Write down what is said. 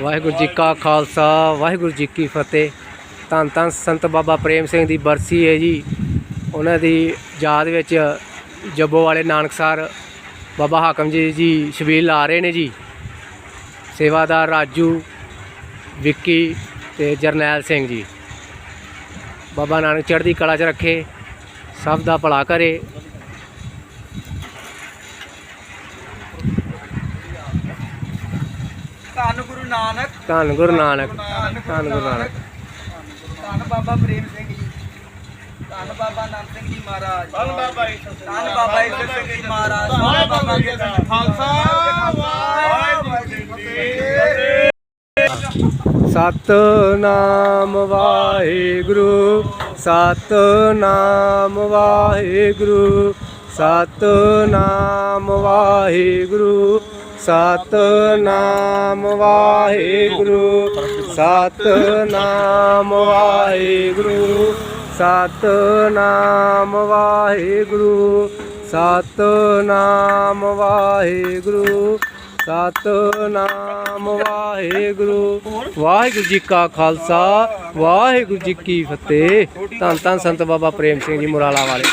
ਵਾਹਿਗੁਰੂ ਜੀ ਕਾ ਖਾਲਸਾ, ਵਾਹਿਗੁਰੂ ਜੀ ਕੀ ਫਤਿਹ। ਧੰਨ ਧੰਨ ਸੰਤ ਬਾਬਾ ਪ੍ਰੇਮ ਸਿੰਘ ਦੀ ਬਰਸੀ ਹੈ ਜੀ। ਉਹਨਾਂ ਦੀ ਯਾਦ ਵਿੱਚ ਜੱਬੋ ਵਾਲੇ ਨਾਨਕਸਰ ਬਾਬਾ ਹਾਕਮ ਜੀ ਜੀ ਸ਼ਬੀਲ ਲਾ ਰਹੇ ਨੇ ਜੀ। ਸੇਵਾਦਾਰ ਰਾਜੂ, ਵਿੱਕੀ ਤੇ ਜਰਨੈਲ ਸਿੰਘ ਜੀ। ਬਾਬਾ ਨਾਨਕ ਚੜ੍ਹਦੀ ਕਲਾ 'ਚ ਰੱਖੇ, ਸਭ ਦਾ ਭਲਾ ਕਰੇ। ਧੰਨ ਗੁਰੂ ਨਾਨਕ। ਧੰਨ ਗੁਰੂ ਨਾਨਕ ਧੰਨ ਗੁਰੂ ਨਾਨਕ। ਧੰਨ ਬਾਬਾ ਪ੍ਰੇਮ ਸਿੰਘ ਜੀ। ਧੰਨ ਬਾਬਾ ਨੰਦ ਸਿੰਘ ਜੀ ਮਹਾਰਾਜ। ਧੰਨ ਬਾਬਾ ਧੰਨ ਬਾਬਾ ਈਸ਼ਰ ਸਿੰਘ ਜੀ ਮਹਾਰਾਜ। ਧੰਨ ਬਾਬਾ ਜੀ ਖਾਲਸਾ ਵਾਹਿਗੁਰੂ ਜੀ ਕੀ ਫਤਿਹ ਸਤਨਾਮ ਵਾਹਿਗੁਰੂ ਸਤਨਾਮ ਵਾਹਿਗੁਰੂ ਸਤਨਾਮ ਵਾਹਿਗੁਰੂ। ਸਤਨਾਮ ਵਾਹਿਗੁਰੂ ਸਤਨਾਮ ਵਾਹਿਗੁਰੂ ਸਤਨਾਮ ਵਾਹਿਗੁਰੂ ਸਤਨਾਮ ਵਾਹਿਗੁਰੂ ਸਤਨਾਮ ਵਾਹਿਗੁਰੂ। ਵਾਹਿਗੁਰੂ ਜੀ ਕਾ ਖਾਲਸਾ, ਵਾਹਿਗੁਰੂ ਜੀ ਕੀ ਫਤਿਹ। ਧੰਨ ਧੰਨ ਸੰਤ ਬਾਬਾ ਪ੍ਰੇਮ ਸਿੰਘ ਜੀ ਮੁਰਾਲਾ ਵਾਲੇ।